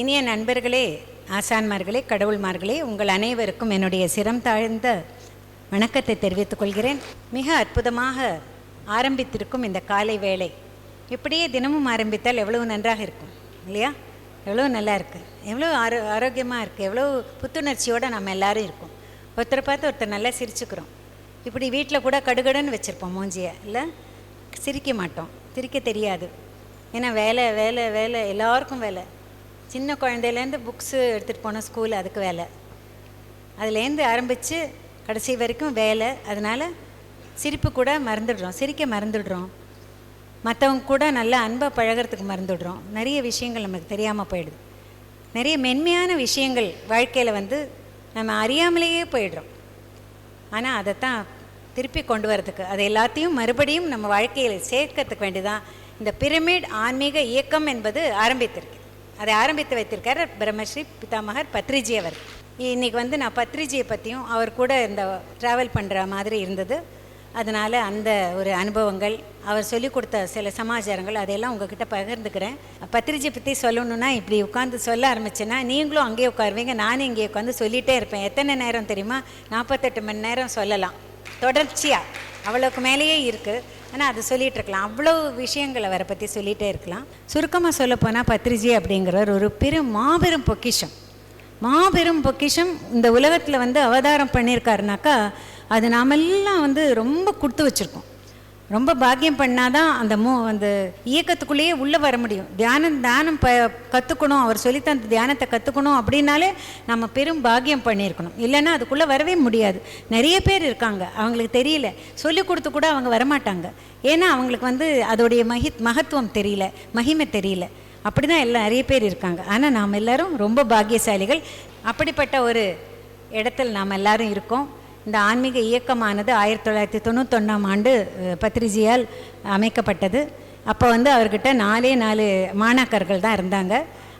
இனிய நண்பர்களே ஆசான்மார்களே கடவுள்மார்களே உங்கள் அனைவருக்கும் என்னுடைய சிரம் தாழ்ந்த வணக்கத்தை தெரிவித்துக் கொள்கிறேன். மிக அற்புதமாக ஆரம்பித்திருக்கும் இந்த காலை வேலை இப்படியே தினமும் ஆரம்பித்தால் எவ்வளவு நன்றாக இருக்கும் இல்லையா? எவ்வளோ நல்லா இருக்குது எவ்வளோ ஆரோ ஆரோக்கியமாக இருக்குது எவ்வளோ புத்துணர்ச்சியோடு நம்ம எல்லாரும் இருக்கோம். ஒருத்தரை பார்த்து ஒருத்தர் நல்லா சிரிச்சுக்கிறோம். இப்படி வீட்டில் கூட கடுகடுன்னு வச்சுருப்போம் மூஞ்சியை இல்லை? சிரிக்க மாட்டோம். சிரிக்க தெரியாது. ஏன்னா வேலை வேலை வேலை எல்லாருக்கும் வேலை. சின்ன குழந்தையிலேருந்து புக்ஸு எடுத்துகிட்டு போனோம் ஸ்கூல் அதுக்கு வேலை. அதுலேருந்து ஆரம்பித்து கடைசி வரைக்கும் வேலை. அதனால் சிரிப்பு கூட மறந்துடுறோம். சிரிக்க மறந்துடுறோம். மற்றவங்க கூட நல்லா அன்பாக பழகிறதுக்கு மறந்துடுறோம். நிறைய விஷயங்கள் நமக்கு தெரியாமல் போயிடுது. நிறைய மென்மையான விஷயங்கள் வாழ்க்கையில் வந்து நம்ம அறியாமலேயே போயிடுறோம். ஆனால் அதைத்தான் திருப்பி கொண்டு வரதுக்கு. அது எல்லாத்தையும் மறுபடியும் நம்ம வாழ்க்கையில் சேர்க்கறதுக்கு வேண்டிதான் இந்த பிரமிட் ஆன்மீக இயக்கம் என்பது ஆரம்பித்திருக்கு. அதை ஆரம்பித்து வைத்திருக்கார் பிரம்மஸ்ரீ பிதாமகர் பத்ரிஜி அவர். இன்றைக்கி வந்து நான் பத்ரிஜியை பற்றியும் அவர் கூட இந்த ட்ராவல் பண்ணுற மாதிரி இருந்தது. அதனால் அந்த ஒரு அனுபவங்கள் அவர் சொல்லிக் கொடுத்த சில சமாச்சாரங்கள் அதையெல்லாம் உங்ககிட்ட பகிர்ந்துக்கிறேன். பத்திரிஜை பற்றி சொல்லணுன்னா இப்படி உட்காந்து சொல்ல ஆரம்பிச்சேன்னா நீங்களும் அங்கேயே உட்காருவீங்க நானும் இங்கே உட்காந்து சொல்லிகிட்டே இருப்பேன். எத்தனை நேரம் தெரியுமா? நாற்பத்தெட்டு மணி நேரம் சொல்லலாம். தொடர்ச்சியாக அவ்வளோக்கு மேலேயே இருக்குது ஆனால் அது சொல்லிகிட்டு இருக்கலாம். அவ்வளோ விஷயங்கள் அவரை பற்றி சொல்லிகிட்டே இருக்கலாம். சுருக்கமாக சொல்லப்போனால் பத்ரிஜி அப்படிங்கிறவர் ஒரு பெரும் மாபெரும் பொக்கிஷம். மாபெரும் பொக்கிஷம் இந்த உலகத்தில் வந்து அவதாரம் பண்ணியிருக்காருனாக்கா அது நாமெல்லாம் வந்து ரொம்ப கொடுத்து வச்சுருக்கோம். ரொம்ப பாக்கியம் பண்ணாதான் அந்த மூ அந்த இயக்கத்துக்குள்ளேயே உள்ளே வர முடியும். தியானம் தியானம் ப கற்றுக்கணும் அவர் சொல்லித்த அந்த தியானத்தை கற்றுக்கணும் அப்படின்னாலே நம்ம பெரும் பாக்கியம் பண்ணியிருக்கணும். இல்லைன்னா அதுக்குள்ளே வரவே முடியாது. நிறைய பேர் இருக்காங்க. அவங்களுக்கு தெரியல. சொல்லி கொடுத்து கூட அவங்க வரமாட்டாங்க. ஏன்னா அவங்களுக்கு வந்து அதோடைய மகி மகத்துவம் தெரியல. மகிமை தெரியல. அப்படி தான் எல்லாம் நிறைய பேர் இருக்காங்க. ஆனால் நாம் எல்லாரும் ரொம்ப பாக்கியசாலிகள். அப்படிப்பட்ட ஒரு இடத்துல நாம் எல்லாரும் இருக்கோம். இந்த ஆன்மீக இயக்கமானது ஆயிரத்தி தொள்ளாயிரத்தி தொண்ணூத்தொன்னாம் ஆண்டு அஹ், பத்ரிஜியால் அமைக்கப்பட்டது. அப்போ வந்து அவர்கிட்ட நாலே நாலு மாணாக்கர்கள் தான் இருந்தாங்க.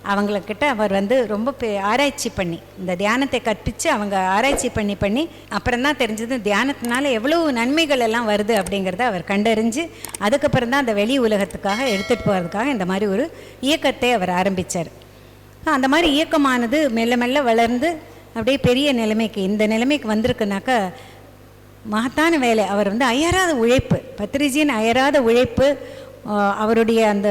அவங்கக்கிட்ட அவர் வந்து ரொம்ப பே ஆராய்ச்சி பண்ணி இந்த தியானத்தை கற்பித்து அவங்க ஆராய்ச்சி பண்ணி பண்ணி அப்புறம் தான் தெரிஞ்சது தியானத்தினால எவ்வளவு நன்மைகள் எல்லாம் வருது அப்படிங்கிறத அவர் கண்டறிஞ்சு அதுக்கப்புறம் தான் அந்த வெளி உலகத்துக்காக எடுத்துகிட்டு போகிறதுக்காக இந்த மாதிரி ஒரு இயக்கத்தை அவர் ஆரம்பித்தார் அந்த மாதிரி இயக்கமானது மெல்ல மெல்ல வளர்ந்து அப்படியே பெரிய நிலைமைக்கு இந்த நிலைமைக்கு வந்திருக்குனாக்கா மகத்தான வேலை. அவர் வந்து அயராத உழைப்பு பத்ரிஜியின் அயராத உழைப்பு அவருடைய அந்த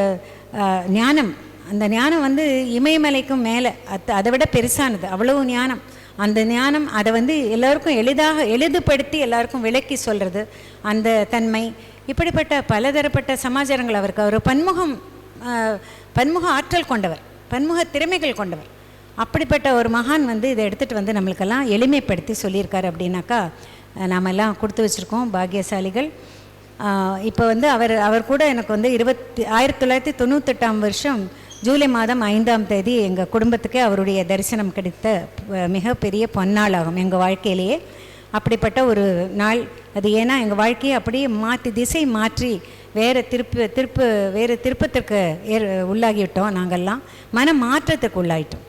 ஞானம். அந்த ஞானம் வந்து இமயமலைக்கும் மேலே. அத் அதை விட பெருசானது. அவ்வளவு ஞானம். அந்த ஞானம் அதை வந்து எல்லோருக்கும் எளிதாக எளிதுபடுத்தி எல்லாருக்கும் விளக்கி சொல்கிறது அந்த தன்மை. இப்படிப்பட்ட பலதரப்பட்ட சமாச்சாரங்கள் அவருக்கு. அவர் பன்முகம் பன்முக ஆற்றல் கொண்டவர். பன்முக திறமைகள் கொண்டவர். அப்படிப்பட்ட ஒரு மகான் வந்து இதை எடுத்துகிட்டு வந்து நம்மளுக்கெல்லாம் எளிமைப்படுத்தி சொல்லியிருக்காரு அப்படின்னாக்கா நாம் எல்லாம் கொடுத்து வச்சுருக்கோம் பாக்கியசாலிகள். இப்போ வந்து அவர் அவர் கூட எனக்கு வந்து இருபத்தி ஆயிரத்தி தொள்ளாயிரத்தி தொண்ணூத்தெட்டாம் வருஷம் ஜூலை மாதம் ஐந்தாம் தேதி எங்கள் குடும்பத்துக்கே அவருடைய தரிசனம் கிடைத்த மிகப்பெரிய பொன்னாளாகும் எங்கள் வாழ்க்கையிலேயே. அப்படிப்பட்ட ஒரு நாள் அது. ஏன்னா எங்கள் வாழ்க்கையை அப்படியே மாற்றி திசை மாற்றி வேறு திருப்பு திருப்பு வேறு திருப்பத்திற்கு ஏற் உள்ளாகிவிட்டோம் நாங்கள்லாம் மன மாற்றத்துக்கு உள்ளாயிட்டோம்.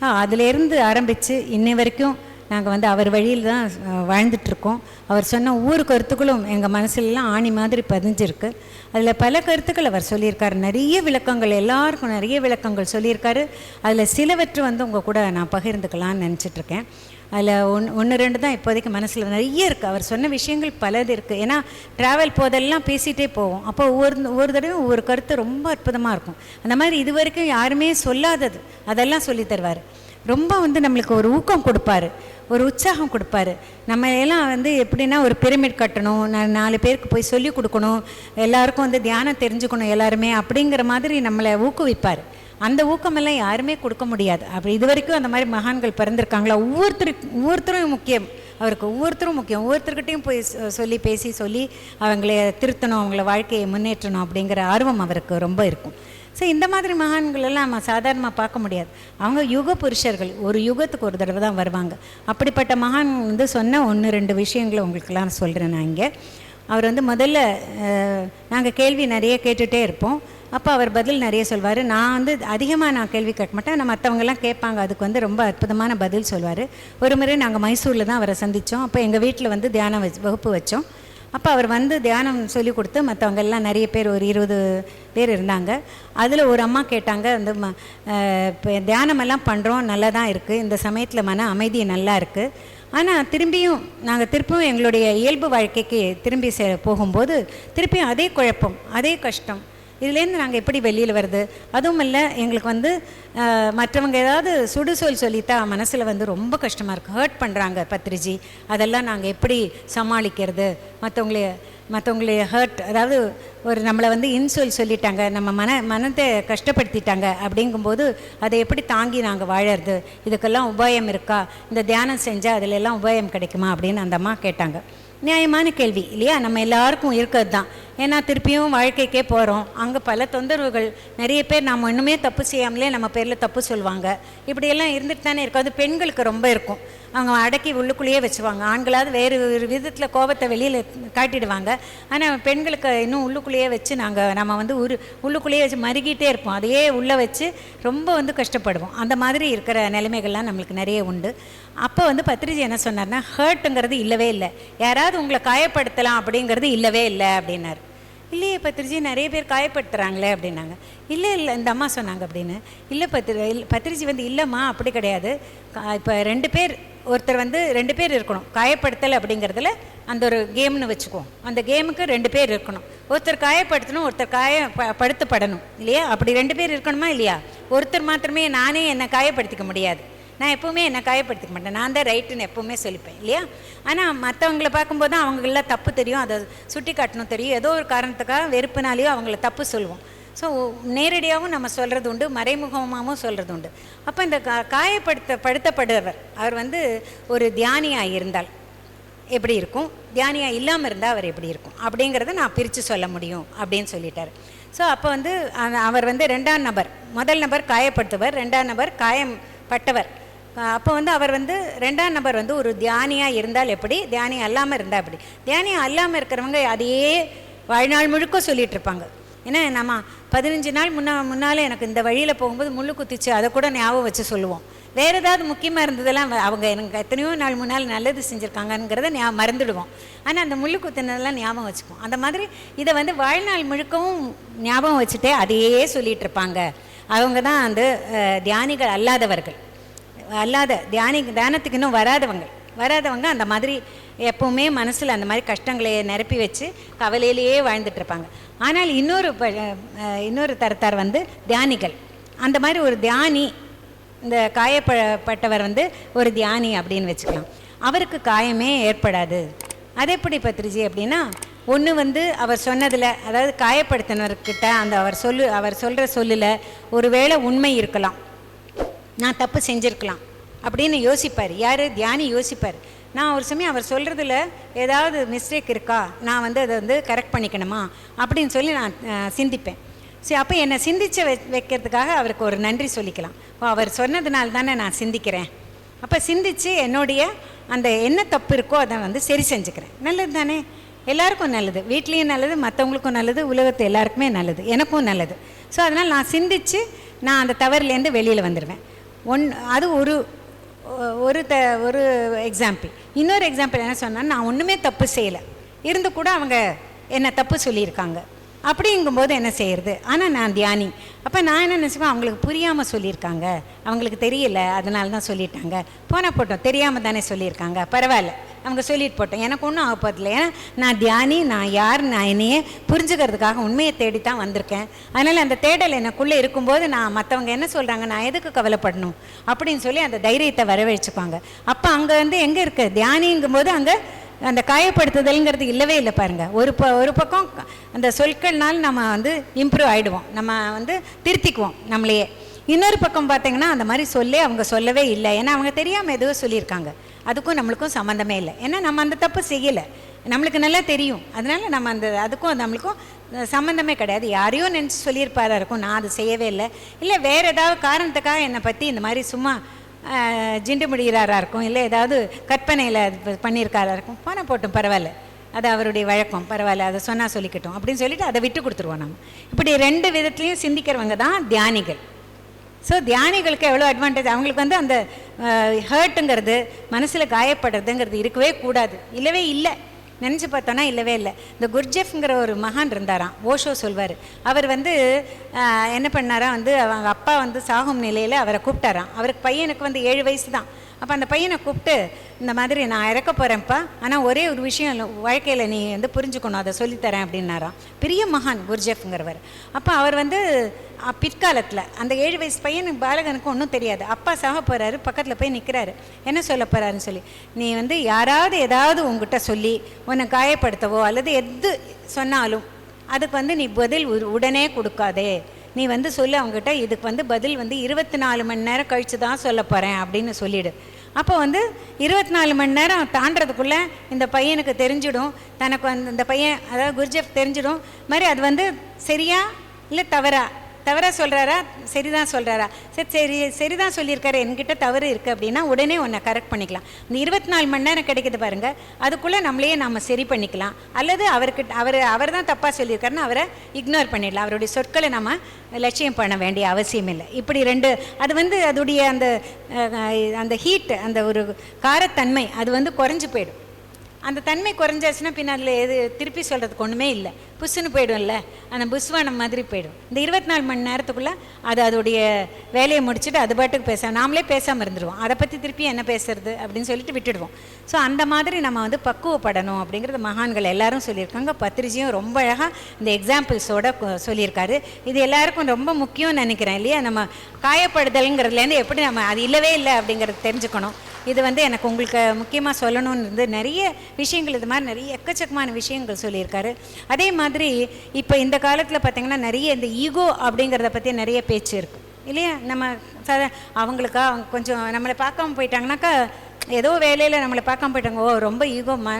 அதிலேருந்து ஆரம்பித்து இன்னை வரைக்கும் நாங்கள் வந்து அவர் வழியில் தான் வாழ்ந்துட்டுருக்கோம். அவர் சொன்ன ஒவ்வொரு கருத்துக்களும் எங்கள் மனசுலலாம் ஆணி மாதிரி பதிஞ்சிருக்கு. அதில் பல கருத்துக்கள் அவர் சொல்லியிருக்காரு. நிறைய விளக்கங்கள் எல்லாருக்கும் நிறைய விளக்கங்கள் சொல்லியிருக்காரு. அதில் சிலவற்று வந்து உங்கள் கூட நான் பகிர்ந்துக்கலாம்னு நினச்சிட்ருக்கேன். அதில் ஒன் ஒன்று ரெண்டு தான் இப்போதைக்கு மனசில் நிறைய இருக்குது அவர் சொன்ன விஷயங்கள் பலது இருக்குது ஏன்னா ட்ராவல் போதெல்லாம் பேசிகிட்டே போவோம். அப்போ ஒவ்வொரு ஒவ்வொரு தடவையும் ஒவ்வொரு கருத்து ரொம்ப அற்புதமாக இருக்கும். அந்த மாதிரி இது வரைக்கும் யாருமே சொல்லாதது. அதெல்லாம் சொல்லி தருவார். ரொம்ப வந்து நம்மளுக்கு ஒரு ஊக்கம் கொடுப்பாரு. ஒரு உற்சாகம் கொடுப்பாரு. நம்ம எல்லாம் வந்து எப்படின்னா ஒரு பிரமிட் கட்டணும். நான் நாலு பேருக்கு போய் சொல்லி கொடுக்கணும். எல்லாருக்கும் வந்து தியானம் தெரிஞ்சுக்கணும் எல்லாருமே அப்படிங்கிற மாதிரி நம்மளை ஊக்குவிப்பார். அந்த ஊக்கமெல்லாம் யாருமே கொடுக்க முடியாது. அப்படி இது வரைக்கும் அந்த மாதிரி மகான்கள் பிறந்திருக்காங்களா? ஒவ்வொருத்தருக்கு ஒவ்வொருத்தரும் முக்கியம். அவருக்கு ஒவ்வொருத்தரும் முக்கியம். ஒவ்வொருத்தர்கிட்டையும் போய் சொல்லி பேசி சொல்லி அவங்கள திருத்தணும் அவங்கள வாழ்க்கையை முன்னேற்றணும் அப்படிங்கிற ஆர்வம் அவருக்கு ரொம்ப இருக்கும். ஸோ இந்த மாதிரி மகான்களெல்லாம் நம்ம சாதாரணமாக பார்க்க முடியாது. அவங்க யுக புருஷர்கள். ஒரு யுகத்துக்கு ஒரு தடவை தான் வருவாங்க. அப்படிப்பட்ட மகான் வந்து சொன்ன ஒன்று ரெண்டு விஷயங்களை உங்களுக்கெல்லாம் சொல்கிறேன் நான் இங்கே. அவர் வந்து முதல்ல நாங்கள் கேள்வி நிறைய கேட்டுகிட்டே இருப்போம். அப்போ அவர் பதில் நிறைய சொல்வார். நான் வந்து அதிகமாக நான் கேள்வி கேட்க மாட்டேன் ஆனால் மற்றவங்கெல்லாம் கேட்பாங்க. அதுக்கு வந்து ரொம்ப அற்புதமான பதில் சொல்வார். ஒரு முறை நாங்கள் மைசூரில் தான் அவரை சந்தித்தோம் அப்போ எங்கள் வீட்டில் வந்து தியானம் வகுப்பு வச்சோம். அப்போ அவர் வந்து தியானம் சொல்லி கொடுத்து மற்றவங்க எல்லாம் நிறைய பேர் ஒரு இருபது பேர் இருந்தாங்க. அதில் ஒரு அம்மா கேட்டாங்க அந்த ம இப்போ தியானமெல்லாம் பண்ணுறோம் நல்லா தான் இருக்குது இந்த சமயத்தில் மன அமைதி நல்லா இருக்குது ஆனால் திரும்பியும் நாங்கள் திருப்பியும் எங்களுடைய இயல்பு வாழ்க்கைக்கு திரும்பி செ போகும்போது திருப்பியும் அதே குழப்பம் அதே கஷ்டம். இதுலேருந்து நாங்கள் எப்படி வெளியில் வருது அதுவும் இல்லை எங்களுக்கு வந்து மற்றவங்க ஏதாவது சுடுசொல் சொல்லித்தா மனசில் வந்து ரொம்ப கஷ்டமாக இருக்குது ஹர்ட் பண்ணுறாங்க பத்ரிஜி. அதெல்லாம் நாங்கள் எப்படி சமாளிக்கிறது? மற்றவங்களே மற்றவங்களே ஹர்ட் அதாவது ஒரு நம்மளை வந்து இன்சொல் சொல்லிட்டாங்க நம்ம மன மனத்தை கஷ்டப்படுத்திட்டாங்க அப்படிங்கும்போது அதை எப்படி தாங்கி நாங்கள் வாழறது? இதுக்கெல்லாம் உபாயம் இருக்கா? இந்த தியானம் செஞ்சால் அதில் எல்லாம் உபாயம் கிடைக்குமா அப்படின்னு அந்த அம்மா கேட்டாங்க. நியாயமான கேள்வி இல்லையா? நம்ம எல்லாருக்கும் இருக்கிறது தான் ஏன்னா திருப்பியும் வாழ்க்கைக்கே போகிறோம் அங்கே பல தொந்தரவுகள். நிறைய பேர் நாம் இன்னுமே தப்பு செய்யாமலே நம்ம பேரில் தப்பு சொல்லுவாங்க. இப்படியெல்லாம் இருந்துட்டு தானே இருக்கும் அது பெண்களுக்கு ரொம்ப இருக்கும். அவங்க அடக்கி உள்ளுக்குள்ளேயே வச்சுவாங்க ஆண்களாவது வேறு ஒரு விதத்தில் கோபத்தை வெளியில் காட்டிடுவாங்க. ஆனால் பெண்களுக்கு இன்னும் உள்ளுக்குள்ளேயே வச்சு நாங்கள் நம்ம வந்து உரு உள்ளுக்குள்ளேயே வச்சு மருகிட்டே இருப்போம். அதையே உள்ளே வச்சு ரொம்ப வந்து கஷ்டப்படுவோம். அந்த மாதிரி இருக்கிற நிலைமைகள்லாம் நம்மளுக்கு நிறைய உண்டு. அப்போ வந்து பத்ரிஜி என்ன சொன்னார்னா ஹர்ட்டுங்கிறது இல்லவே இல்லை. யாராவது உங்களை காயப்படுத்தலாம் அப்படிங்கிறது இல்லவே இல்லை அப்படின்னாரு. இல்லையே பத்திரிஜி நிறைய பேர் காயப்படுத்துகிறாங்களே அப்படின்னாங்க. இல்லை இல்லை இந்த அம்மா சொன்னாங்க அப்படின்னு. இல்லை பத்திரி பத்திரிஜி வந்து இல்லைம்மா அப்படி கிடையாது. இப்போ ரெண்டு பேர் ஒருத்தர் வந்து ரெண்டு பேர் இருக்கணும். காயப்படுத்தல் அப்படிங்கிறதுல அந்த ஒரு கேம்னு வச்சுக்குவோம். அந்த கேமுக்கு ரெண்டு பேர் இருக்கணும். ஒருத்தர் காயப்படுத்தணும் ஒருத்தர் காய படுத்தப்படணும். இல்லையா? அப்படி ரெண்டு பேர் இருக்கணுமா இல்லையா? ஒருத்தர் மாத்திரமே நானே என்னை காயப்படுத்திக்க முடியாது. நான் எப்பவுமே என்னை காயப்படுத்திக்க மாட்டேன். நான் தான் ரைட்டுன்னு எப்பவுமே சொல்லிப்பேன் இல்லையா? ஆனால் மற்றவங்கள பார்க்கும்போது அவங்கள அவங்களெல்லாம் தப்பு தெரியும் அதை சுட்டி காட்டணும் தெரியும். ஏதோ ஒரு காரணத்துக்காக வெறுப்புனாலேயோ அவங்கள தப்பு சொல்லுவோம். ஸோ நேரடியாகவும் நம்ம சொல்கிறது உண்டு மறைமுகமாகவும் சொல்கிறது உண்டு. அப்போ இந்த கா காயப்படுத்த படுத்தப்படுறவர் அவர் வந்து ஒரு தியானியாக இருந்தால் எப்படி இருக்கும்? தியானியாக இல்லாமல் இருந்தால் அவர் எப்படி இருக்கும்? அப்படிங்கிறத நான் பிரித்து சொல்ல முடியும் அப்படின்னு சொல்லிட்டார். ஸோ அப்போ வந்து அவர் வந்து ரெண்டாம் நபர். முதல் நபர் காயப்படுத்துவர் ரெண்டாம் நபர் காயம் பட்டவர் அப்போ வந்து அவர் வந்து ரெண்டாம் நபர் வந்து ஒரு தியானியாக இருந்தால் எப்படி? தியானி அல்லாமல் இருந்தால் எப்படி? தியானி அல்லாமல் இருக்கிறவங்க அதையே வாழ்நாள் முழுக்க சொல்லிகிட்டு இருப்பாங்க. ஏன்னா நம்ம பதினஞ்சு நாள் முன்னா முன்னால் எனக்கு இந்த வழியில் போகும்போது முள்ளு குத்திச்சு அதை கூட ஞாபகம் வச்சு சொல்லுவோம். வேறு ஏதாவது முக்கியமாக இருந்ததெல்லாம் அவங்க எனக்கு எத்தனையோ நாள் முன்னால் நல்லது செஞ்சுருக்காங்கங்கிறத ஞா மறந்துடுவோம். ஆனால் அந்த முள்ளு குத்தினதெல்லாம் ஞாபகம் வச்சுக்குவோம். அந்த மாதிரி இதை வந்து வாழ்நாள் முழுக்கவும் ஞாபகம் வச்சுட்டே அதையே சொல்லிகிட்டு இருப்பாங்க. அவங்க தான் வந்து தியானிகள் அல்லாதவர்கள். அல்லாத தியானி தியானத்துக்கு இன்னும் வராதவங்க. வராதவங்க அந்த மாதிரி எப்பவுமே மனசில் அந்த மாதிரி கஷ்டங்களை நிரப்பி வச்சு கவலையிலேயே வாழ்ந்துட்டு இருப்பாங்க ஆனால் இன்னொரு ப- இன்னொரு தரத்தார் வந்து தியானிகள். அந்த மாதிரி ஒரு தியானி இந்த காயப்பட்டவர் வந்து ஒரு தியானி அப்படின்னு வச்சுக்கலாம். அவருக்கு காயமே ஏற்படாது. அது எப்படி பத்ரிஜி அப்படின்னா ஒன்று வந்து அவர் சொன்னதில் அதாவது காயப்படுத்தினர்கிட்ட அந்த அவர் சொல்லு அவர் சொல்கிற சொல்லில் ஒருவேளை உண்மை இருக்கலாம். நான் தப்பு செஞ்சுருக்கலாம். அப்படின்னு யோசிப்பார். யார்? தியானி யோசிப்பார். நான் ஒரு சமயம் அவர் சொல்கிறதுல ஏதாவது மிஸ்டேக் இருக்கா? நான் வந்து அதை வந்து கரெக்ட் பண்ணிக்கணுமா? அப்படின்னு சொல்லி நான் சிந்திப்பேன். சரி அப்போ என்னை சிந்திச்சு வை வைக்கிறதுக்காக அவருக்கு ஒரு நன்றி சொல்லிக்கலாம். ஓ அவர் சொன்னதுனால தானே நான் சிந்திக்கிறேன். அப்போ சிந்திச்சு என்னுடைய அந்த என்ன தப்பு இருக்கோ அதை வந்து சரி செஞ்சுக்கிறேன். நல்லது தானே? எல்லாருக்கும் நல்லது. வீட்லேயும் நல்லது மற்றவங்களுக்கும் நல்லது உலகத்து எல்லாருக்குமே நல்லது. எனக்கும் நல்லது. ஸோ அதனால் நான் சிந்திச்சு நான் அந்த தவறுலேருந்து வெளியில் வந்துடுவேன் ஒன் அது ஒரு ஒரு த ஒரு எக்ஸாம்பிள் இன்னொரு எக்ஸாம்பிள் என்ன சொன்னால் நான் ஒன்றுமே தப்பு செய்யலை. இருந்து கூட அவங்க என்னை தப்பு சொல்லியிருக்காங்க. அப்படிங்கும்போது என்ன செய்கிறது ஆனால் நான் தியானி. அப்போ நான் என்ன நினச்சிப்பேன்? அவங்களுக்கு புரியாமல் சொல்லியிருக்காங்க. அவங்களுக்கு தெரியல. அதனால தான் சொல்லிட்டாங்க. போனால் போட்டோம். தெரியாமல் தானே சொல்லியிருக்காங்க. பரவாயில்ல. அவங்க சொல்லிட்டு போட்டோம். எனக்கு ஒன்றும் ஆக ஏன்னா நான் தியானி நான் யார் நான் என்னையே புரிஞ்சுக்கிறதுக்காக உண்மையை தேடி தான் வந்திருக்கேன். அதனால் அந்த தேடல் எனக்குள்ளே இருக்கும்போது நான் மற்றவங்க என்ன சொல்கிறாங்க நான் எதுக்கு கவலைப்படணும்? அப்படின்னு சொல்லி அந்த தைரியத்தை வரவழைச்சுப்பாங்க அப்போ அங்கே வந்து எங்கே இருக்கு? தியானிங்கும்போது அங்கே அந்த காயப்படுத்துதல்ங்கிறது இல்லவே இல்லை பாருங்கள் ஒரு ப ஒரு பக்கம் அந்த சொற்கள்னால் நம்ம வந்து இம்ப்ரூவ் ஆகிடுவோம் நம்ம வந்து திருத்திக்குவோம் நம்மளையே. இன்னொரு பக்கம் பார்த்தீங்கன்னா அந்த மாதிரி சொல்லி அவங்க சொல்லவே இல்லை. ஏன்னா அவங்க தெரியாமல் எதுவும் சொல்லியிருக்காங்க. அதுக்கும் நம்மளுக்கும் சம்மந்தமே இல்லை. ஏன்னா நம்ம அந்த தப்பு செய்யலை. நம்மளுக்கு நல்லா தெரியும். அதனால நம்ம அந்த அதுக்கும் நம்மளுக்கும் சம்மந்தமே கிடையாது. யாரையோ நினச்சி சொல்லியிருப்பாரா இருக்கும். நான் அது செய்யவே இல்லை. இல்லை வேறு ஏதாவது காரணத்துக்காக என்னை பற்றி இந்த மாதிரி சும்மா ஜிண்டு முடிகிறாரா இருக்கும். இல்லை ஏதாவது கற்பனையில் பண்ணியிருக்காரா இருக்கும். போனால் போட்டும் பரவாயில்ல. அது அவருடைய வழக்கம். பரவாயில்ல அதை சொன்னால் சொல்லிக்கட்டும். அப்படின்னு சொல்லிட்டு அதை விட்டு கொடுத்துருவோம் நம்ம. இப்படி ரெண்டு விதத்துலையும் சிந்திக்கிறவங்க தான் தியானிகள். ஸோ தியானிகளுக்கு எவ்வளோ அட்வான்டேஜ் அவங்களுக்கு வந்து அந்த ஹர்ட்டுங்கிறது மனசில் காயப்படுறதுங்கிறது இருக்கவே கூடாது. இல்லவே இல்லை. நினச்சி பார்த்தோன்னா இல்லவே இல்லை. இந்த குர்ஜெஃப்ங்கிற ஒரு மகான் இருந்தாராம். ஓஷோ சொல்வார். அவர் வந்து என்ன பண்ணாரா வந்து அவங்க அப்பா வந்து சாகும் நிலையில் அவரை கூப்பிட்டாராம். அவருக்கு பையனுக்கு வந்து ஏழு வயசு தான். அப்போ அந்த பையனை கூப்பிட்டு இந்த மாதிரி நான் இறக்க போகிறேன்ப்பா ஆனால் ஒரே ஒரு விஷயம் வாழ்க்கையில் நீ வந்து புரிஞ்சுக்கணும் அதை சொல்லித்தரேன் அப்படின்னாராம். பெரிய மகான் குர்ஜெஃப்ங்கிறவர். அப்போ அவர் வந்து பிற்காலத்தில் அந்த ஏழு வயசு பையனுக்கு பாலகனுக்கு ஒன்றும் தெரியாது. அப்பா சாக போகிறாரு பக்கத்தில் போய் நிற்கிறாரு என்ன சொல்ல போகிறாருன்னு சொல்லி நீ வந்து யாராவது ஏதாவது உங்ககிட்ட சொல்லி உன்னை காயப்படுத்தவோ அல்லது எது சொன்னாலும் அதுக்கு வந்து நீ பதில் உடனே கொடுக்காதே. நீ வந்து சொல்லு அவங்ககிட்ட இதுக்கு வந்து பதில் வந்து இருபத்தி நாலு மணி நேரம் கழித்து தான் சொல்ல போகிறேன் அப்படின்னு சொல்லிடு. அப்போ வந்து இருபத்தி நாலு மணி நேரம் தாண்டதுக்குள்ளே இந்த பையனுக்கு தெரிஞ்சிடும். தனக்கு வந்து இந்த பையன் அதாவது குர்ஜெஃப் தெரிஞ்சிடும். மாதிரி அது வந்து சரியா இல்லை தவறா? தவறாக சொல்கிறாரா சரிதான் சொல்கிறாரா சரி சரி சரிதான் சொல்லியிருக்காரு. என்கிட்ட தவறு இருக்குது அப்படின்னா உடனே உன்னை கரெக்ட் பண்ணிக்கலாம். இந்த இருபத்தி நாலு மணி நேரம் கிடைக்குது பாருங்கள் அதுக்குள்ளே நம்மளையே நாம் சரி பண்ணிக்கலாம். அல்லது அவர்கிட்ட அவர் அவர் தான் தப்பாக சொல்லியிருக்காருன்னு அவரை இக்னோர் பண்ணிடலாம். அவருடைய சொற்களை நம்ம லட்சியம் பண்ண வேண்டிய அவசியம் இல்லை. இப்படி ரெண்டு அது வந்து அதோடைய அந்த அந்த ஹீட் அந்த ஒரு காரத்தன்மை அது வந்து குறைஞ்சு போயிடும். அந்த தன்மை குறைஞ்சாச்சுன்னா பின்ன அதில் எது திருப்பி சொல்கிறதுக்கு ஒன்றுமே இல்லை. புஷ்ஷுன்னு போயிடும்ல. அந்த புஷ்வானம் மாதிரி போயிடும். இந்த இருபத்தி நாலு மணி நேரத்துக்குள்ளே அது அதோடைய வேலையை முடிச்சுட்டு அது பாட்டுக்கு பேச நாமளே பேசாமல் இருந்துருவோம். அதை பற்றி திருப்பி என்ன பேசுறது அப்படின்னு சொல்லிட்டு விட்டுடுவோம். ஸோ அந்த மாதிரி நம்ம வந்து பக்குவப்படணும் அப்படிங்கிறது மகான்கள் எல்லாரும் சொல்லியிருக்காங்க. பத்திரிஜியும் ரொம்ப அழகாக இந்த எக்ஸாம்பிள்ஸோட சொல்லியிருக்காரு. இது எல்லாருக்கும் ரொம்ப முக்கியம்னு நினைக்கிறேன் இல்லையா? நம்ம காயப்படுதல்ங்கிறதுலேருந்து எப்படி நம்ம அது இல்லவே இல்லை அப்படிங்கிறது தெரிஞ்சுக்கணும். இது வந்து எனக்கு உங்களுக்கு முக்கியமாக சொல்லணும்னு இருந்து நிறைய விஷயங்கள் இது மாதிரி நிறைய எக்கச்சக்கமான விஷயங்கள் சொல்லியிருக்காரு. அதே மாதிரி இப்போ இந்த காலத்தில் பார்த்தீங்கன்னா நிறைய இந்த ஈகோ அப்படிங்கிறத பற்றி நிறைய பேச்சு இருக்குது இல்லையா? நம்ம ச அவங்களுக்கா அவங்க கொஞ்சம் நம்மளை பார்க்காம போயிட்டாங்கனாக்கா ஏதோ வேலையில் நம்மளை பார்க்காம போயிட்டாங்க. ஓ ரொம்ப ஈகோ ம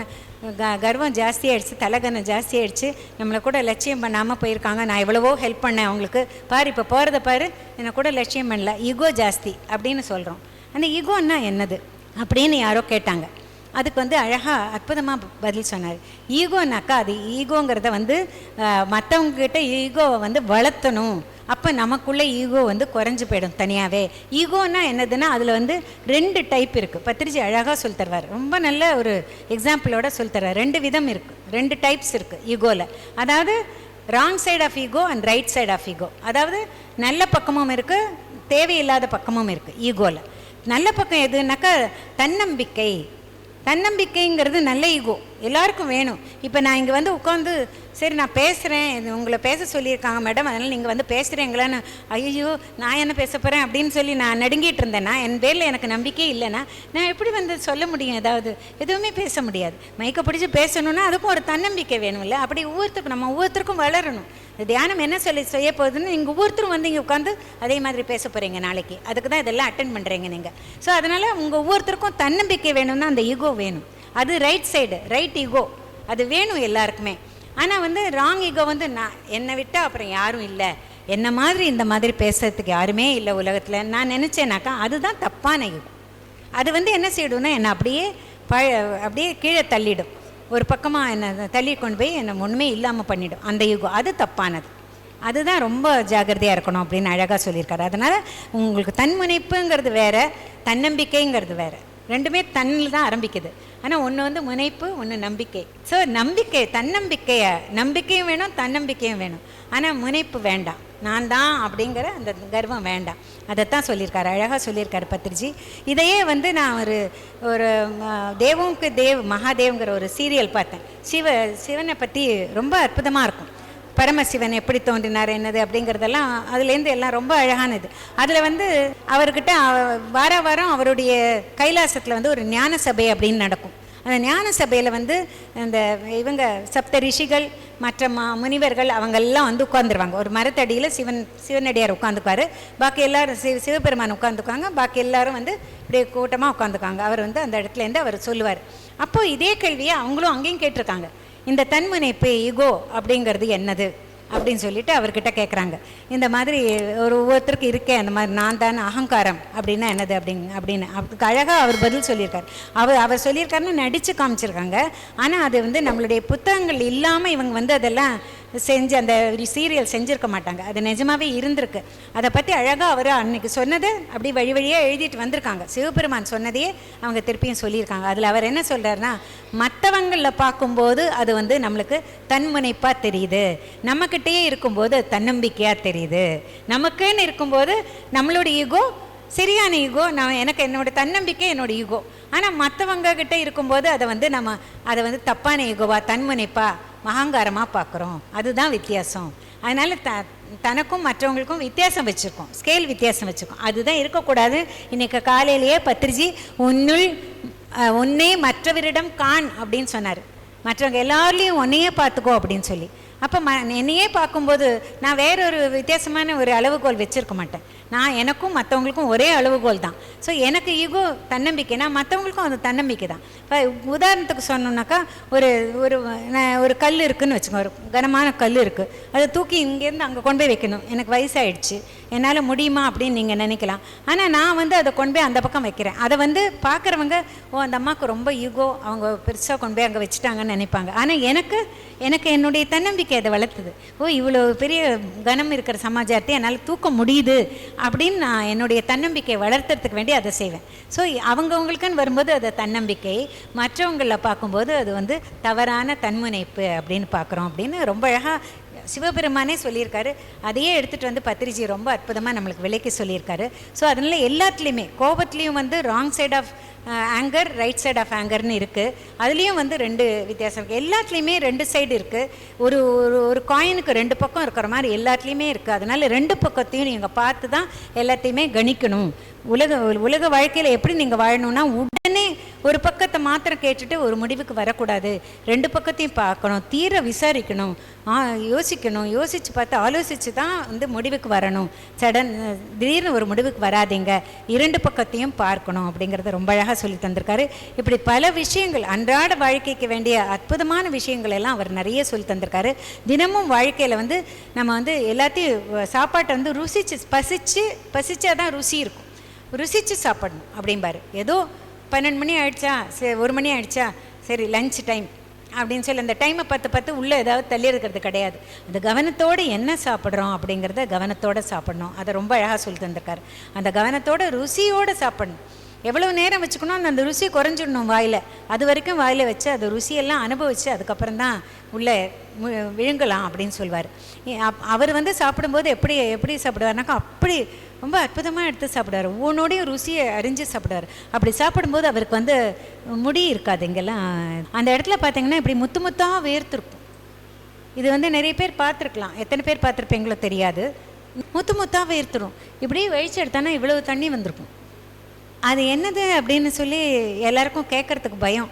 க கர்வம் ஜாஸ்தியாகிடுச்சு தலைகனம் ஜாஸ்தியாகிடுச்சு நம்மளை கூட லட்சியம் பண்ணாமல் போயிருக்காங்க. நான் எவ்வளவோ ஹெல்ப் பண்ணேன் அவங்களுக்கு. பாரு இப்போ போகிறத பாரு என்னை கூட லட்சியம் பண்ணல. ஈகோ ஜாஸ்தி அப்படின்னு சொல்கிறோம் அந்த ஈகோன்னா என்னது? அப்படின்னு யாரோ கேட்டாங்க. அதுக்கு வந்து அழகாக அற்புதமாக பதில் சொன்னார். ஈகோனாக்கா அது ஈகோங்கிறத வந்து மற்றவங்கக்கிட்ட ஈகோவை வந்து வளர்த்தணும். அப்போ நமக்குள்ளே ஈகோ வந்து குறைஞ்சு போயிடும் தனியாகவே ஈகோன்னா என்னதுன்னா அதில் வந்து ரெண்டு டைப் இருக்குது பத்திரிஜி அழகாக சொல்லி தருவார். ரொம்ப நல்ல ஒரு எக்ஸாம்பிளோட சொல்லி தருவார். ரெண்டு விதம் இருக்குது ரெண்டு டைப்ஸ் இருக்குது ஈகோவில் அதாவது wrong side of ego and right side of ego அதாவது நல்ல பக்கமும் இருக்குது தேவையில்லாத பக்கமும் இருக்குது ஈகோவில் நல்ல பக்கம் எதுனாக்கா தன்னம்பிக்கை. தன்னம்பிக்கைங்கிறது நல்ல ஈகோ எல்லாருக்கும் வேணும். இப்போ நான் இங்கே வந்து உட்காந்து சரி நான் பேசுகிறேன் இது உங்களை பேச சொல்லியிருக்காங்க மேடம். அதனால் நீங்கள் வந்து பேசுகிறீங்களான்னு ஐயோ நான் என்ன பேச போகிறேன் அப்படின்னு சொல்லி நான் நடுங்கிட்டு இருந்தேன்னா என் பேரில் எனக்கு நம்பிக்கை இல்லைன்னா நான் எப்படி வந்து சொல்ல முடியும் ஏதாவது? எதுவுமே பேச முடியாது. மைக்கை பிடிச்சி பேசணுன்னா அதுக்கும் ஒரு தன்னம்பிக்கை வேணும்ல. அப்படி ஒவ்வொருத்தருக்கும் நம்ம ஒவ்வொருத்தருக்கும் வளரணும். தியானம் என்ன சொல்லி செய்ய போகுதுன்னு நீங்கள் ஒவ்வொருத்தரும் வந்து இங்கே உட்காந்து அதே மாதிரி பேச போகிறீங்க நாளைக்கு. அதுக்கு தான் இதெல்லாம் அட்டன் பண்ணுறீங்க நீங்கள் ஸோ அதனால் உங்கள் ஒவ்வொருத்தருக்கும் தன்னம்பிக்கை வேணும்னா அந்த ஈகோ வேணும். அது ரைட் சைடு ரைட் ஈகோ அது வேணும் எல்லாருக்குமே. ஆனால் வந்து ராங் ஈகோ வந்து நான் என்னை விட்டால் அப்புறம் யாரும் இல்லை. என்ன மாதிரி இந்த மாதிரி பேசுறதுக்கு யாருமே இல்லை உலகத்தில். நான் நினச்சேனாக்கா அதுதான் தப்பான ஈகோ அது வந்து என்ன செய்யணும்னா என்னை அப்படியே ப அப்படியே கீழே தள்ளிடும். ஒரு பக்கமாக என்னை தள்ளி கொண்டு போய் என்னை ஒன்றுமே இல்லாமல் பண்ணிவிடும் அந்த யுகம் அது தப்பானது. அதுதான் ரொம்ப ஜாக்கிரதையாக இருக்கணும் அப்படின்னு அழகாக சொல்லியிருக்காரு. அதனால் உங்களுக்கு தன்முனைப்புங்கிறது வேறு தன்னம்பிக்கைங்கிறது வேற. ரெண்டுமே தன்னில் தான் ஆரம்பிக்குது. ஆனால் ஒன்று வந்து முனைப்பு ஒன்று நம்பிக்கை. ஸோ நம்பிக்கை தன்னம்பிக்கையை நம்பிக்கையும் வேணும் தன்னம்பிக்கையும் வேணும். ஆனால் முனைப்பு வேண்டாம். நான் தான் அப்படிங்கிற அந்த கர்வம் வேண்டாம். அதைத்தான் சொல்லியிருக்காரு. அழகாக சொல்லியிருக்காரு பத்ரிஜி இதையே வந்து நான் ஒரு ஒரு தேவமுக்கு தேவ் மகாதேவ்ங்கிற ஒரு சீரியல் பார்த்தேன். சிவ சிவனை பற்றி ரொம்ப அற்புதமாக இருக்கும். பரமசிவன் எப்படி தோன்றினார் என்னது அப்படிங்கிறதெல்லாம் அதுலேருந்து எல்லாம் ரொம்ப அழகானது. அதில் வந்து அவர்கிட்ட வார வாரம் அவருடைய கைலாசத்தில் வந்து ஒரு ஞான சபை அப்படின்னு நடக்கும். அந்த ஞான சபையில் வந்து இந்த இவங்க சப்த ரிஷிகள் மற்ற மா முனிவர்கள் அவங்கெல்லாம் வந்து உட்காந்துருவாங்க ஒரு மரத்தடியில் சிவன் சிவனடியார் உட்காந்துக்குவார் பாக்கி எல்லாரும் சிவ சிவபெருமான் உட்காந்துக்குவாங்க பாக்கி எல்லாரும் வந்து இப்படியே கூட்டமாக உட்காந்துக்காங்க அவர் வந்து அந்த இடத்துலேருந்து அவர் சொல்லுவார். அப்போது இதே கேள்வியை அவங்களும் அங்கேயும் கேட்டிருக்காங்க. இந்த தன்முனைப்பு ஈகோ அப்படிங்கிறது என்னது? அப்படின்னு சொல்லிட்டு அவர்கிட்ட கேட்குறாங்க இந்த மாதிரி ஒரு ஒவ்வொருத்தருக்கு இருக்கேன் அந்த மாதிரி நான் தான் அகங்காரம் அப்படின்னா என்னது அப்படிங்க அப்படின்னு. அதுக்கு அழகாக அவர் பதில் சொல்லியிருக்கார். அவர் அவர் சொல்லியிருக்காருன்னு நடித்து காமிச்சிருக்காங்க. ஆனால் அது வந்து நம்மளுடைய புத்தகங்கள் இல்லாமல் இவங்க வந்து அதெல்லாம் செஞ்சு அந்த சீரியல் செஞ்சுருக்க மாட்டாங்க. அது நிஜமாவே இருந்திருக்கு. அதை பற்றி அழகாக அவர் அன்னைக்கு சொன்னது அப்படி வழி வழியாக எழுதிட்டு வந்திருக்காங்க. சிவபெருமான் சொன்னதையே அவங்க திருப்பியும் சொல்லியிருக்காங்க. அதில் அவர் என்ன சொல்கிறாருன்னா மற்றவங்களில் பார்க்கும்போது அது வந்து நம்மளுக்கு தன்முனைப்பாக தெரியுது. நம்மக்கிட்டேயே இருக்கும்போது தன்னம்பிக்கையாக தெரியுது. நமக்குன்னு இருக்கும்போது நம்மளோட ஈகோ சரியான ஈகோ நான் எனக்கு என்னோட தன்னம்பிக்கை என்னோட ஈகோ ஆனால் மற்றவங்க கிட்டே இருக்கும்போது அதை வந்து நம்ம அதை வந்து தப்பான ஈகோவா தன்முனைப்பா மகாங்காரமாக பார்க்குறோம். அதுதான் வித்தியாசம். அதனால் த தனக்கும் மற்றவங்களுக்கும் வித்தியாசம் வச்சுருக்கோம். ஸ்கேல் வித்தியாசம் வச்சுருக்கோம். அதுதான் இருக்கக்கூடாது. இன்றைக்கு காலையிலேயே பத்திரிஜி உன்னுள் உன்னே மற்றவரிடம் காண் அப்படின்னு சொன்னார். மற்றவங்க எல்லாருலேயும் உன்னையே பார்த்துக்கோ அப்படின்னு சொல்லி. அப்போ ம என்னையே பார்க்கும்போது நான் வேறொரு வித்தியாசமான ஒரு அளவுகோல் வச்சுருக்க மாட்டேன். நான் எனக்கும் மற்றவங்களுக்கும் ஒரே அளவுகோல் தான். ஸோ எனக்கு ஈகோ தன்னம்பிக்கைனா மற்றவங்களுக்கும் அது தன்னம்பிக்கை தான். இப்போ உதாரணத்துக்கு சொன்னோம்னாக்கா ஒரு ஒரு ஒரு கல் இருக்குதுன்னு வச்சுக்கோங்க ஒரு கனமான கல் இருக்குது அதை தூக்கி இங்கேருந்து அங்கே கொண்டு போய் வைக்கணும். எனக்கு வயசாகிடுச்சு என்னால் முடியுமா அப்படின்னு நீங்கள் நினைக்கலாம். ஆனால் நான் வந்து அதை கொண்டு போய் அந்த பக்கம் வைக்கிறேன். அதை வந்து பார்க்குறவங்க ஓ அந்த அம்மாவுக்கு ரொம்ப ஈகோ அவங்க பெருசாக கொண்டு போய் அங்கே வச்சுட்டாங்கன்னு நினைப்பாங்க. ஆனால் எனக்கு எனக்கு என்னுடைய தன்னம்பிக்கை அதை வளர்த்துது. ஓ இவ்வளோ பெரிய கனம் இருக்கிற சமாச்சாரத்தை என்னால் தூக்க முடியுது அப்படின்னு நான் என்னுடைய தன்னம்பிக்கையை வளர்த்துறதுக்கு வேண்டி அதை செய்வேன். ஸோ அவங்கவுங்களுக்குன்னு வரும்போது அது தன்னம்பிக்கை மற்றவங்களில் பார்க்கும்போது அது வந்து தவறான தன்முனைப்பு அப்படின்னு பார்க்குறோம் அப்படின்னு ரொம்ப அழகாக சிவபெருமானே சொல்லியிருக்காரு. அதையே எடுத்துகிட்டு வந்து பத்திரிஜி ரொம்ப அற்புதமாக நம்மளுக்கு விலைக்கு சொல்லியிருக்காரு. ஸோ அதனால் எல்லாத்துலேயுமே கோபத்துலேயும் வந்து wrong side of anger right side of ஆங்கர்னு இருக்குது அதுலேயும் வந்து ரெண்டு வித்தியாசம் இருக்குது எல்லாத்துலேயுமே ரெண்டு சைடு இருக்குது ஒரு ஒரு ஒரு காயினுக்கு ரெண்டு பக்கம் இருக்கிற மாதிரி எல்லாத்துலேயுமே இருக்குது அதனால் ரெண்டு பக்கத்தையும் நீங்கள் பார்த்து தான் எல்லாத்தையுமே கணிக்கணும். உலக உலக வாழ்க்கையில் எப்படி நீங்கள் வாழணும்னா உடனே ஒரு பக்கத்தை மாத்திரம் கேட்டுட்டு ஒரு முடிவுக்கு வரக்கூடாது. ரெண்டு பக்கத்தையும் பார்க்கணும் தீர விசாரிக்கணும் யோசிக்கணும் யோசித்து பார்த்து ஆலோசித்து தான் வந்து முடிவுக்கு வரணும். சடன் திடீர்னு ஒரு முடிவுக்கு வராதீங்க. இரண்டு பக்கத்தையும் பார்க்கணும் அப்படிங்கிறத ரொம்ப அழகாக சொல்லி தந்திருக்காரு. இப்படி பல விஷயங்கள் அன்றாட வாழ்க்கைக்கு வேண்டிய அற்புதமான விஷயங்கள் எல்லாம் அவர் நிறைய சொல்லி தந்திருக்காரு. தினமும் வாழ்க்கையில் வந்து நம்ம வந்து எல்லாத்தையும் சாப்பாட்டை வந்து ருசிச்சு பசிச்சு பசிச்சாதான் ருசி இருக்கும். ருசிச்சு சாப்பிடணும் அப்படிம்பாரு. ஏதோ பன்னெண்டு மணி ஆயிடுச்சா? சரி ஒரு மணி ஆயிடுச்சா? சரி லஞ்ச் டைம் அப்படின்னு சொல்லி அந்த டைமை பார்த்து பார்த்து உள்ளே ஏதாவது தள்ளி இருக்கிறது கிடையாது. அந்த கவனத்தோடு என்ன சாப்பிட்றோம் அப்படிங்கிறத கவனத்தோடு சாப்பிடணும். அதை ரொம்ப அழகாக சொல்லி தந்திருக்காரு. அந்த கவனத்தோட ருசியோடு சாப்பிடணும். எவ்வளோ நேரம் வச்சுக்கணும்? அந்த ருசி குறைஞ்சிடணும் வாயில். அது வரைக்கும் வாயில் வச்சு அந்த ருசியெல்லாம் அனுபவித்து அதுக்கப்புறம் தான் உள்ளே விழுங்கலாம் அப்படின்னு சொல்வார். அவர் வந்து சாப்பிடும்போது எப்படி எப்படி சாப்பிடுவார்னாக்கா அப்படி ரொம்ப அற்புதமாக எடுத்து சாப்பிடுவார். ஒவ்வொன்னோடையும் ருசியை அறிஞ்சு சாப்பிடுவார். அப்படி சாப்பிடும்போது அவருக்கு வந்து முடி இருக்காது இங்கெல்லாம். அந்த இடத்துல பார்த்தீங்கன்னா இப்படி முத்து முத்தாக வேர்த்திருக்கும். இது வந்து நிறைய பேர் பார்த்துருக்கலாம். எத்தனை பேர் பார்த்துருப்பீங்களோ தெரியாது. முத்து முத்தாக வேர்த்துடும் இப்படி வழிச்சு எடுத்தானா இவ்வளவு தண்ணி வந்திருக்கும். அது என்னது அப்படின்னு சொல்லி எல்லாருக்கும் கேட்குறதுக்கு பயம்.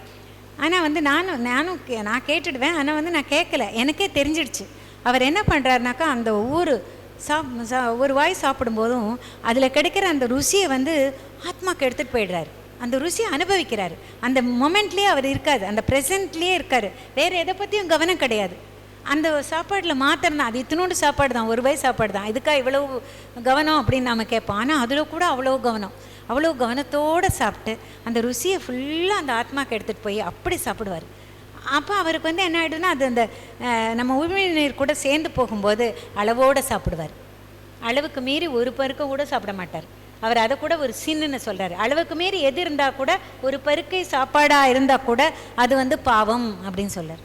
ஆனால் வந்து நானும் நானும் கே- நான் கேட்டுடுவேன். ஆனால் வந்து நான் கேட்கல. எனக்கே தெரிஞ்சிடுச்சு. அவர் என்ன பண்ணுறாருனாக்கா அந்த ஒவ்வொரு சாப் சா ஒரு வாய் சாப்பிடும்போதும் அதில் கிடைக்கிற அந்த ருசியை வந்து ஆத்மாக்கு எடுத்துகிட்டு போயிடுறாரு. அந்த ருசியை அனுபவிக்கிறாரு. அந்த மொமெண்ட்லேயே அவர் இருக்காது அந்த ப்ரெசென்ட்லேயே இருக்கார். வேறு எதை பற்றியும் கவனம் கிடையாது. அந்த சாப்பாட்டில் மாத்திரம் தான். அது இத்தினோண்டு சாப்பாடு தான். ஒரு வாய் சாப்பாடு தான். இதுக்காக இவ்வளோ கவனம் அப்படின்னு நம்ம கேட்போம். ஆனால் அதில் கூட அவ்வளோ கவனம். அவ்வளோ கவனத்தோடு சாப்பிட்டு அந்த ருசியை ஃபுல்லாக அந்த ஆத்மாக்கு எடுத்துகிட்டு போய் அப்படி சாப்பிடுவார். அப்போ அவருக்கு வந்து என்ன ஆகிடுதுன்னா அது அந்த நம்ம நம்ம நீர் கூட சேர்ந்து போகும்போது அளவோடு சாப்பிடுவார். அளவுக்கு மீறி ஒரு பருக்க கூட சாப்பிட மாட்டார். அவர் அதை கூட ஒரு சின்னு சொல்கிறார் அளவுக்கு மீறி எது இருந்தால் கூட ஒரு பருக்கை சாப்பாடாக இருந்தால் கூட அது வந்து பாவம் அப்படின்னு சொல்கிறார்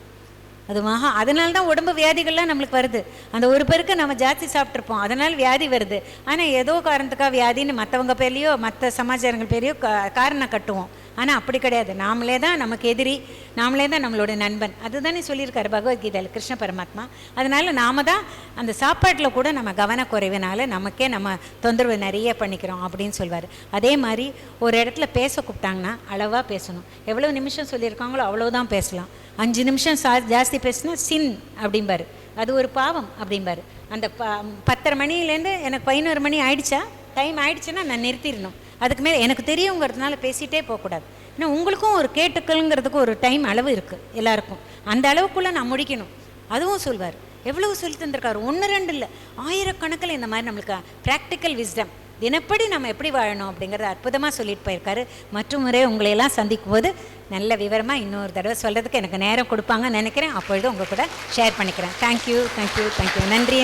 அது மகா அதனால தான் உடம்பு வியாதிகள்லாம் நம்மளுக்கு வருது. அந்த ஒரு பேருக்கு நம்ம ஜாஸ்தி சாப்பிட்ருப்போம் அதனால் வியாதி வருது. ஆனால் ஏதோ காரணத்துக்காக வியாதின்னு மற்றவங்க பேர்லேயோ மற்ற சமாச்சாரங்கள் பேரையோ க காரணம் கட்டுவோம். ஆனால் அப்படி கிடையாது. நாமளே தான் நமக்கு எதிரி. நாமளே தான் நம்மளோட நண்பன். அதுதானே சொல்லியிருக்காரு பகவத்கீதையில் கிருஷ்ண பரமாத்மா. அதனால் நாம தான் அந்த சாப்பாட்டில் கூட நம்ம கவனக்குறைவினால நமக்கே நம்ம தொந்தரவு நிறைய பண்ணிக்கிறோம் அப்படின்னு சொல்வார். அதே மாதிரி ஒரு இடத்துல பேச கூப்பிட்டாங்கன்னா அளவாக பேசணும். எவ்வளோ நிமிஷம் சொல்லியிருக்காங்களோ அவ்வளோதான் பேசலாம். அஞ்சு நிமிஷம் சா ஜாஸ்தி பேசினா சின் அப்படிம்பார். அது ஒரு பாவம் அப்படிம்பார். அந்த ப பத்தரை மணிலேருந்து எனக்கு பதினோரு மணி ஆயிடுச்சா? டைம் ஆயிடுச்சுன்னா நான் நிறுத்திடணும். அதுக்கு மேலே எனக்கு தெரியுங்கிறதுனால பேசிகிட்டே போகக்கூடாது ஏன்னா உங்களுக்கும் ஒரு கேட்டுக்கள்ங்கிறதுக்கு ஒரு டைம் அளவு இருக்குது எல்லாருக்கும். அந்த அளவுக்குள்ளே நான் முடிக்கணும். அதுவும் சொல்வார். எவ்வளவு சொல்லி தந்திருக்காரு? ஒன்று ரெண்டு இல்லை. ஆயிரக்கணக்கில் இந்த மாதிரி நம்மளுக்கு ப்ராக்டிக்கல் விஸ்டம் தினப்படி நம்ம எப்படி வாழணும் அப்படிங்கிறத அற்புதமாக சொல்லிட்டு போயிருக்காரு. மற்றும் முறை உங்களை எல்லாம் சந்திக்கும் போது நல்ல விவரமாக இன்னொரு தடவை சொல்கிறதுக்கு எனக்கு நேரம் கொடுப்பாங்கன்னு நினைக்கிறேன். அப்பொழுது உங்கள் கூட ஷேர் பண்ணிக்கிறேன். தேங்க்யூ தேங்க்யூ தேங்க்யூ நன்றி.